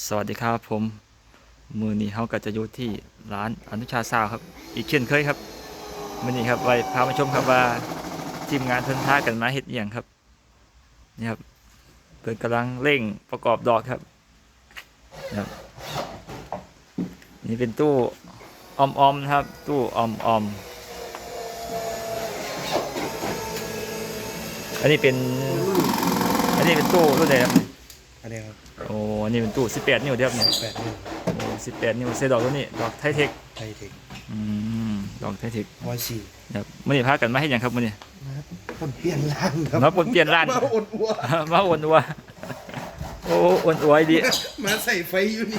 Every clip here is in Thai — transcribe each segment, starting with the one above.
สวัสดีครับผม มือนี้เขาก็จะอยู่ที่ร้านอนุชาซาวครับ อีกเช่นเคยครับมือนี้ครับไปพามาชมครับว่าทีมงานเพิ่นพากันมาเฮ็ดอย่างครับนี่ครับเพิ่นกำลังเร่งประกอบดอกครับนะครับ นี่เป็นตู้ออมอมๆนะครับ ตู้ออมออมๆอันนี้เป็น อันนี้เป็นตู้รุ่นไหนครับอันนี้ครับ อ้อันนี้เป็นตู้18 นิ้วเดียวครับเนี่ยแปดนิ้วโอ้18 นิ้วใส่ดอกตัวนี้ดอกไทเทคไทยเทคอืมดอกไทเทคร้อยสี่ครับมื่อนี้พากันมาให้หยังครับมื่อนี้ นะครับคนเปลี่ยนร่างครับมาปนเปลี่ยนร้าน มาอดอัวมาอ้วนอัวโอ้อ้วนอัวดีมาใส่ไฟอยู่นี่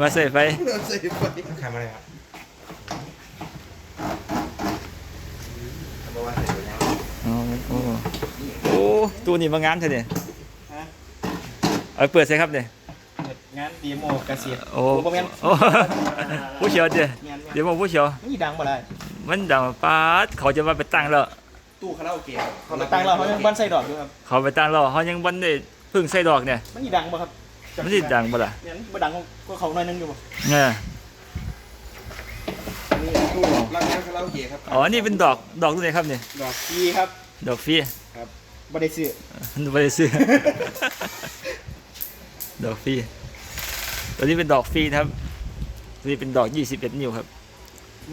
มาใส่ไฟมาใส่ไฟขายมาเลยครับอ๋อโอ้โอ้ตู้นี้มางามเถอะเนี่ย เอาเปิดใส่ครับเนี่ยงานดีโมเกษตรโอ้บ่แม่นโอ้ผู้เชี่ยวเจ้งานเดี๋ยวมาผู้เชี่ยวนี่ดังบ่ได้มันดังป๊าดเขาจะมาไปตั้งแล้วตู้คาราโอเกะเขาไปตั้งเราเขายังบ้านใส่ดอกอยู่ครับเขาไปตั้งแล้วเขายังวันได้เพิ่งใส่ดอกเนี่ยมันนี่ดังบ่ครับมันสิดังบ่ล่ะเนี่ยบ่ดังก็เขาหน่อยนึงอยู่บ่เนี่ยนี่ตู้ร้านน้ำคาราโอเกะครับอ๋อนี่เป็นดอกดอกตัวไหนครับเนี่ยดอกกีครับ ดอกฟรีบ่ได้ซื้อไม่ได้ซื้อ ดอกฟรีตัวนี้เป็นดอกฟรีนะครับตัวนี้เป็นดอก21นิ้วครับ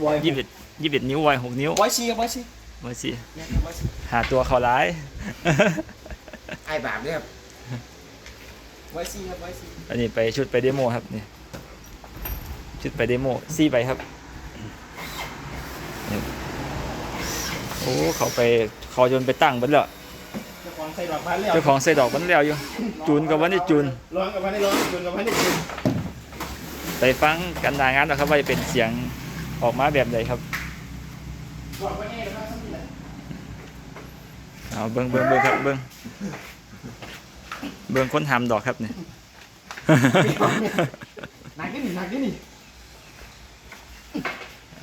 วอย21 21นิ้ววัย6นิ้ววอยซีครับวอยซีมาสิเนี่ยครับวอยซีหาตัวเขาร้ายไอ้บาปเนี่ยครับวอยซีครับวอยซีอันนี้ไปชุดไปเดโมครับนี่ชุดไปเดโมซี่ไปครับนี่โอ้เขาไปเขาจนไปตั้งบันแล้วเจ้าของ ใส่ดอกบ้านแล้วเจ้าของใส่ดอกบันแล้วอยู่ จูนกับวันนี้จูนร้องกับบ้านได้ร้องจูนกับบ้านได้จูนไปฟังกันหนางานนะครับว่าจะเป็นเสียงออกมาแบบใดครับบอกว่าแน่แล้วครับนี่แหละเอาเบิ้งเบิ้งเบิ้งครับเบิ้งเบิ้งค้นหามดอกครับเนี่ยหนักนี่นี่หนักนี่นี่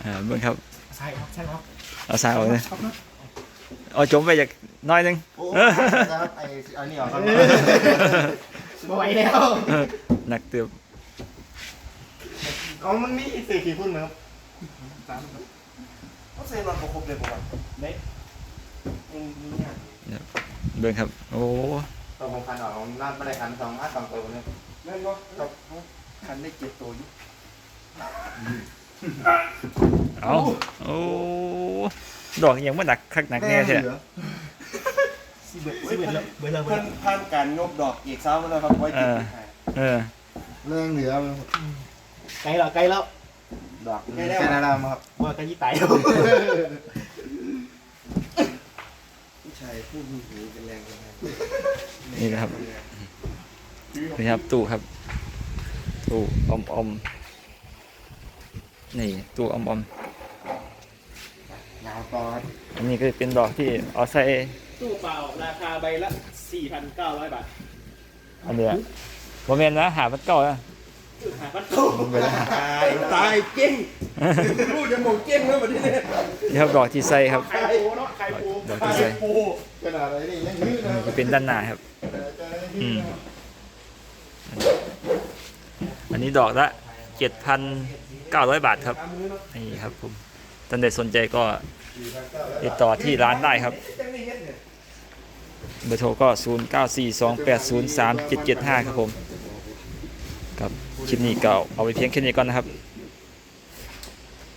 อ่าเบิ้งครับใช่ครับใช่ครับเอาสายออกเลยครับนะ เอาจมไปจากหน้อยหนึงโอ้ครับไอ้อันนี้เหรอครับบ่ไหวแล้วหนักเตือบอ๋อมันมีสื่อกี่พุ่นไหมครับเขาเซ็นรถครบเลยผมว่าเด็กยังมีเนี่ยเบิ้งครับ โอ้ตัวผมคันออกผมน่าไม่ได้คันสองห้าสองตัวเนี่ยแม่นบ่ครับคันได้เจ็ดตัวอยู่เอาโอ้ ดอกยังไม่หนักคักหนักแน่ใช่สิเบิดสิเบิดแล้วเบิดแล้วเบิเพิ่ดนผ่านการยกดอกอีกเช้ามาแล้วครับไว้ติดอีกให้เออเรื่องเหนือไกลแล้วไกลแล้วดอกแค่นั้นแหละครับว่ากันยี่ตายแล้วผู้ชายพูดมีหูเป็นแรงกันนี่นะครับนี่ครับตู้ครับ ตู้อมอมนี่ตู้อมอมหนาวต่ อครับอันนี้ก็เป็นดอกที่เอาใส่ตู้เปล่าราคาใบละ 4,900 บาทอันเนี้ยโมเมนต์นะหาพัดเก่านะตู้หาพันตู้ตายตายเก่งพูดจะหมกเก่งแล้วแบบนี้เนี่ยนี่ครับดอกที่ใส่ครับไข่ปูเนาะไข่ปูดอกที่ใส่ปูขนาดอะไรนี่ยังยืดนะจะเป็นด้านหน้าครับอืมอันนี้ดอกละ7,900 บาทครับนี่ครับผม ท่านใดสนใจก็ติดต่อที่ร้านได้ครับเบอร์โทรก็ 0942803775 ครับผมครับคลิปนี้ก็เอาไปเพียงแค่นี้ก่อนนะครับ